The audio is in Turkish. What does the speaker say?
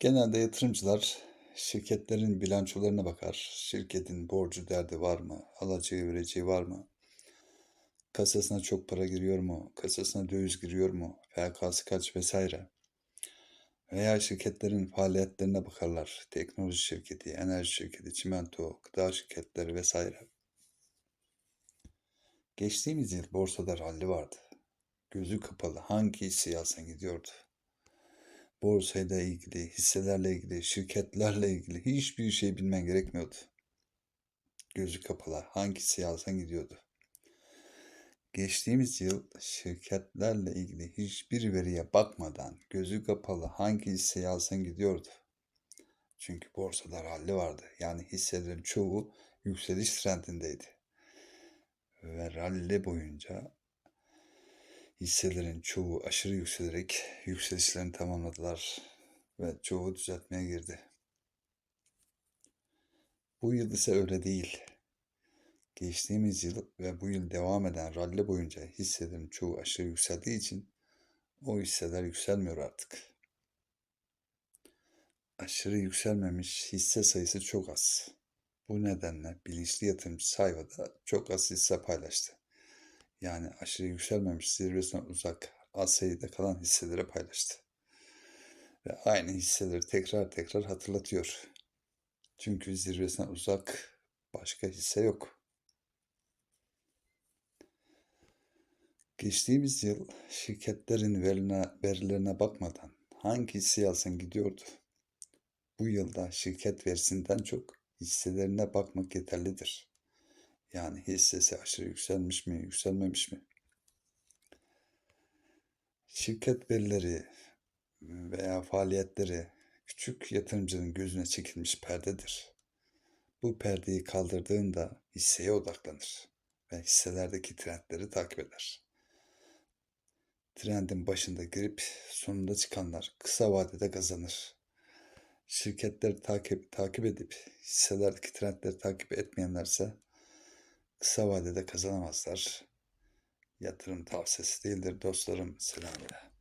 Genelde yatırımcılar şirketlerin bilançolarına bakar. Şirketin borcu derdi var mı? Alacağı vereceği var mı? Kasasına çok para giriyor mu? Kasasına döviz giriyor mu? FK'sı kaç vesaire. Veya şirketlerin faaliyetlerine bakarlar. Teknoloji şirketi, enerji şirketi, çimento, gıda şirketleri vesaire. Geçtiğimiz yıl borsada ralli vardı. Gözü kapalı hangi alsan gidiyordu. Borsayla ilgili, hisselerle ilgili, şirketlerle ilgili hiçbir şey bilmen gerekmiyordu. Gözü kapalı hangi hisseye alsan gidiyordu. Geçtiğimiz yıl şirketlerle ilgili hiçbir veriye bakmadan gözü kapalı hangi hisseyi alsan gidiyordu. Çünkü borsada ralli vardı. Yani hisselerin çoğu yükseliş trendindeydi. Ve ralli boyunca hisselerin çoğu aşırı yükselerek yükselişlerini tamamladılar ve çoğu düzeltmeye girdi. Bu yıl ise öyle değil. Geçtiğimiz yıl ve bu yıl devam eden ralli boyunca hisselerin çoğu aşırı yükseldiği için o hisseler yükselmiyor artık. Aşırı yükselmemiş hisse sayısı çok az. Bu nedenle bilinçli yatırımcı sayfada çok az hisse paylaştı. Yani aşırı yükselmemiş zirvesinden uzak az sayıda kalan hisseleri paylaştı. Ve aynı hisseleri tekrar tekrar hatırlatıyor. Çünkü zirvesinden uzak başka hisse yok. Geçtiğimiz yıl şirketlerin verilerine, verilerine bakmadan hangi hisseyi alsan gidiyordu. Bu yılda şirket verisinden çok hisselerine bakmak yeterlidir. Yani hissesi aşırı yükselmiş mi, yükselmemiş mi? Şirket verileri veya faaliyetleri küçük yatırımcının gözüne çekilmiş perdedir. Bu perdeyi kaldırdığında hisseye odaklanır ve hisselerdeki trendleri takip eder. Trendin başında girip sonunda çıkanlar kısa vadede kazanır. Şirketleri takip, takip edip hisselerdeki trendleri takip etmeyenlerse kısa vadede kazanamazlar. Yatırım tavsiyesi değildir dostlarım. Selamlar.